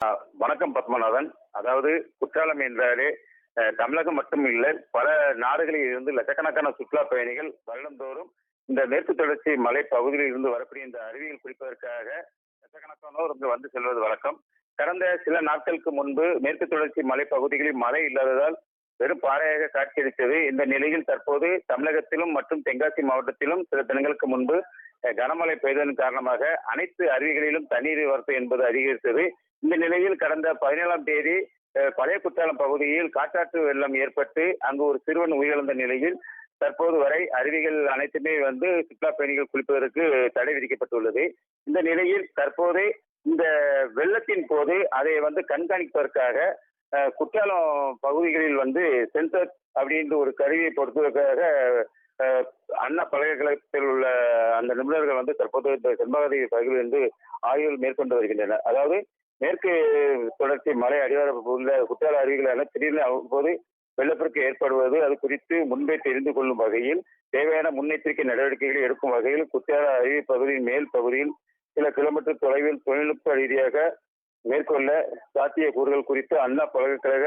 வணக்கம் பத்மநாதன். அதாவது குற்றாலம் என்றாலே தமிழகம் மட்டும் இல்லை பல நாடுகளில் இருந்து லட்சக்கணக்கான சுற்றுலா பயணிகள் வருடந்தோறும் இந்த மேற்கு தொடர்ச்சி மலை பகுதியில் இருந்து வரக்கூடிய இந்த அருவியில் குளிப்பதற்காக லட்சக்கணக்கானோர் இங்கு வந்து செல்வது வழக்கம். கடந்த சில நாட்களுக்கு முன்பு மேற்கு தொடர்ச்சி மலை பகுதிகளில் மழை இல்லாததால் வெறும் பாறையாக காட்சியளித்தது. இந்த நிலையில் தற்போது தமிழகத்திலும் மற்றும் தென்காசி மாவட்டத்திலும் சில தினங்களுக்கு முன்பு கனமழை பெய்ததன் காரணமாக அனைத்து அருவிகளிலும் தண்ணீர் வரத்து என்பது அதிகரித்தது. இந்த நிலையில் கடந்த பதினேழாம் தேதி பழைய குற்றாலம் பகுதியில் காட்டாற்று வெள்ளம் ஏற்பட்டு அங்கு ஒரு சிறுவன் உயிரிழந்த நிலையில் தற்போது வரை அருவிகள் அனைத்துமே வந்து சுற்றுலா பயணிகள் குளிப்பதற்கு தடை விதிக்கப்பட்டுள்ளது. இந்த நிலையில் தற்போது இந்த வெள்ளத்தின் போது அதை வந்து கண்காணிப்பதற்காக குற்றாலம் பகுதிகளில் வந்து சென்சர் அப்படின்ற ஒரு கருவியை பொறுத்ததற்காக அண்ணா பல்கலைக்கழகத்தில் உள்ள நிபுணர்கள் வந்து தற்போது இந்த செண்பகதி பகுதியில் இருந்து ஆய்வுகள் மேற்கொண்டு வருகின்றனர். அதாவது மேற்கு தொடர்ச்சி மலை அடிவார உள்ள குற்றால அருவிகளான திடீர்னு அவ்வப்போது வெள்ளப்பெருக்கு ஏற்படுவது அது குறித்து முன்பே தெரிந்து கொள்ளும் வகையில் தேவையான முன்னெச்சரிக்கை நடவடிக்கைகளை எடுக்கும் வகையில் குற்றால அருவி பகுதியின் மேல் பகுதியில் சில கிலோமீட்டர் தொலைவில் தொழில்நுட்ப ரீதியாக மேற்கொள்ள சாத்திய கூறுகள் குறித்து அண்ணா பல்கலைக்கழக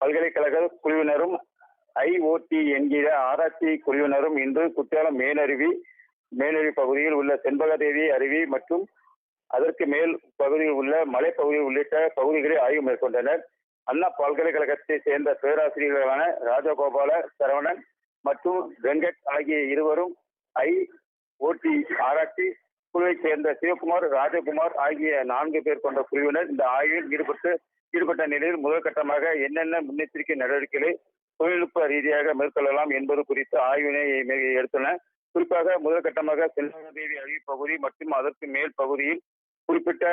பல்கலைக்கழக குழுவினரும் ஐஓடி என்கிற ஆராய்ச்சி குழுவினரும் இன்று குற்றாலம் மேலருவி மேலடி பகுதியில் உள்ள செண்பகதேவி அருவி மற்றும் அதற்கு மேல் பகுதியில் உள்ள மலைப்பகுதி உள்ளிட்ட பகுதிகளை ஆய்வு மேற்கொண்டனர். அண்ணா பல்கலைக்கழகத்தை சேர்ந்த பேராசிரியர்களான ராஜகோபால சரவணன் மற்றும் வெங்கட் ஆகிய இருவரும் ஐ. ஓடி ஆராய்ச்சி குழுவைச் சேர்ந்த சிவகுமார் ராஜகுமார் ஆகிய நான்கு பேர் கொண்ட குழுவினர் இந்த ஆய்வில் ஈடுபட்டு ஈடுபட்ட நிலையில் முதல் கட்டமாக என்னென்ன முன்னெச்சரிக்கை நடவடிக்கைகளை தொழில்நுட்ப ரீதியாக மேற்கொள்ளலாம் என்பது குறித்து ஆய்வினை எடுத்தனர். குறிப்பாக முதல் கட்டமாக தேவி அருவி பகுதி மற்றும் அதற்கு மேல் பகுதியில் குறிப்பிட்ட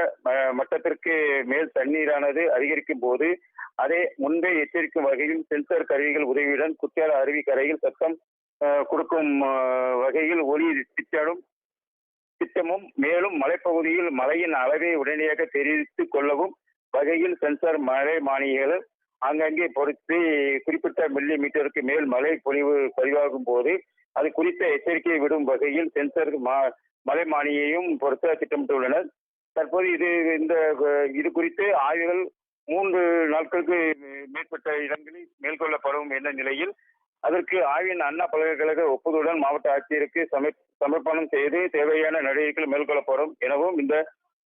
மட்டத்திற்கு மேல் தண்ணீரானது அதிகரிக்கும் போது அதை முன்பே எச்சரிக்கும் வகையில் சென்சார் கருவிகள் உதவியுடன் குத்தியால அருவி கரையில் சத்தம் கொடுக்கும் வகையில் ஒளி திட்டமும் திட்டமும் மேலும் மலைப்பகுதியில் மழையின் அளவை உடனடியாக தெரிவித்துக் கொள்ளவும் வகையில் சென்சார் மழை மானியங்கள் அங்கங்கே பொறுத்து குறிப்பிட்ட மில்லி மீட்டருக்கு மேல் மழை பொழிவு பதிவாகும் போது அது குறித்த எச்சரிக்கையை விடும் வகையில் சென்சர் மா- மானியையும் பொருத்த திட்டமிட்டுள்ளனர். தற்போது இது இந்த இது குறித்து ஆய்வுகள் மூன்று நாட்களுக்கு மேற்பட்ட இடங்களில் மேற்கொள்ளப்படும் என்ற நிலையில் அதற்கு ஆய்வின் அண்ணா பல்கலைக்கழக ஒப்புதலுடன் மாவட்ட ஆட்சியருக்கு சமர் சமர்ப்பணம் செய்து தேவையான நடவடிக்கைகள் மேற்கொள்ளப்படும் எனவும் இந்த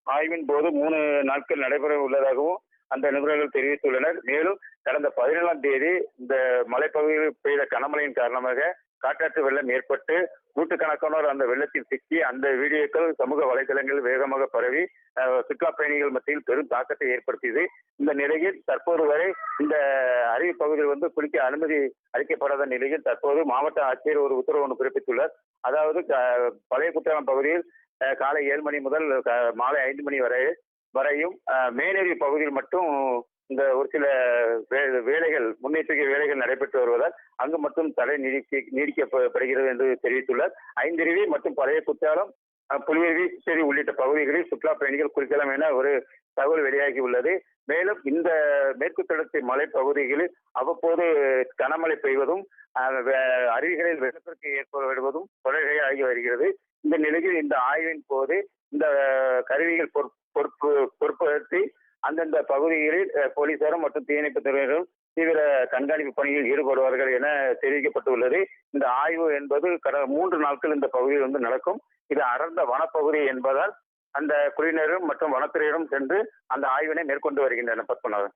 ஆய்வின் போது மூணு நாட்கள் நடைபெற உள்ளதாகவும் அந்த நிபுணர்கள் தெரிவித்துள்ளனர். மேலும் கடந்த பதினேழாம் தேதி இந்த மலைப்பகுதியில் பெய்த கனமழையின் காரணமாக காட்டாற்று வெள்ளம் ஏற்பட்டு நூற்றுக்கணக்கானோர் அந்த வெள்ளத்தில் சிக்கி அந்த வீடியோக்கள் சமூக வலைதளங்களில் வேகமாக பரவி சுற்றுலா பயணிகள் மத்தியில் பெரும் தாக்கத்தை ஏற்படுத்தியது. இந்த நிலையில் தற்போது வரை இந்த அருவி பகுதியில் வந்து குளிக்க அனுமதி அளிக்கப்படாத நிலையில் தற்போது மாவட்ட ஆட்சியர் ஒரு உத்தரவு ஒன்று பிறப்பித்துள்ளார். அதாவது பழைய குற்றாலம் பகுதியில் காலை ஏழு மணி முதல் மாலை ஐந்து மணி வரை வரையும் அஹ், மேனேரி பகுதியில் மட்டும் இந்த ஒரு சில வே- வேலைகள் முன்னெச்சரிக்கை வேலைகள் நடைபெற்று வருவதால் அங்கு மட்டும் தடை நீடிக்க நீடிக்கப்படுகிறது என்று தெரிவித்துள்ளார். ஐந்தருவி மற்றும் பழைய குற்றாலம் புலியருவி சித்தேரி உள்ளிட்ட பகுதிகளில் சுற்றுலா பயணிகள் குளிக்கலாம் என ஒரு தகவல் வெளியாகி உள்ளது. மேலும் இந்த மேற்கு தொடர்ச்சி மலை பகுதிகளில் அவ்வப்போது கனமழை பெய்வதும் வே- அருவிகளில் வெள்ளப்பெருக்கு ஏற்படுவதும் தொடர்கை ஆகி வருகிறது. இந்த நிலையில் இந்த ஆய்வின் போது இந்த கருவிகள் பகுதிகளில் போலீசாரும் மற்றும் தீயணைப்பு துறையினரும் தீவிர கண்காணிப்பு பணியில் ஈடுபடுவார்கள் என தெரிவிக்கப்பட்டுள்ளது. இந்த ஆய்வு என்பது கடந்த மூன்று நாட்கள் இந்த பகுதியில் வந்து நடக்கும். இது அடர்ந்த வனப்பகுதி என்பதால் அந்த குழுவினரும் மற்றும் வனத்துறையினரும் சென்று அந்த ஆய்வினை மேற்கொண்டு வருகின்றனர். பத்மநாதன்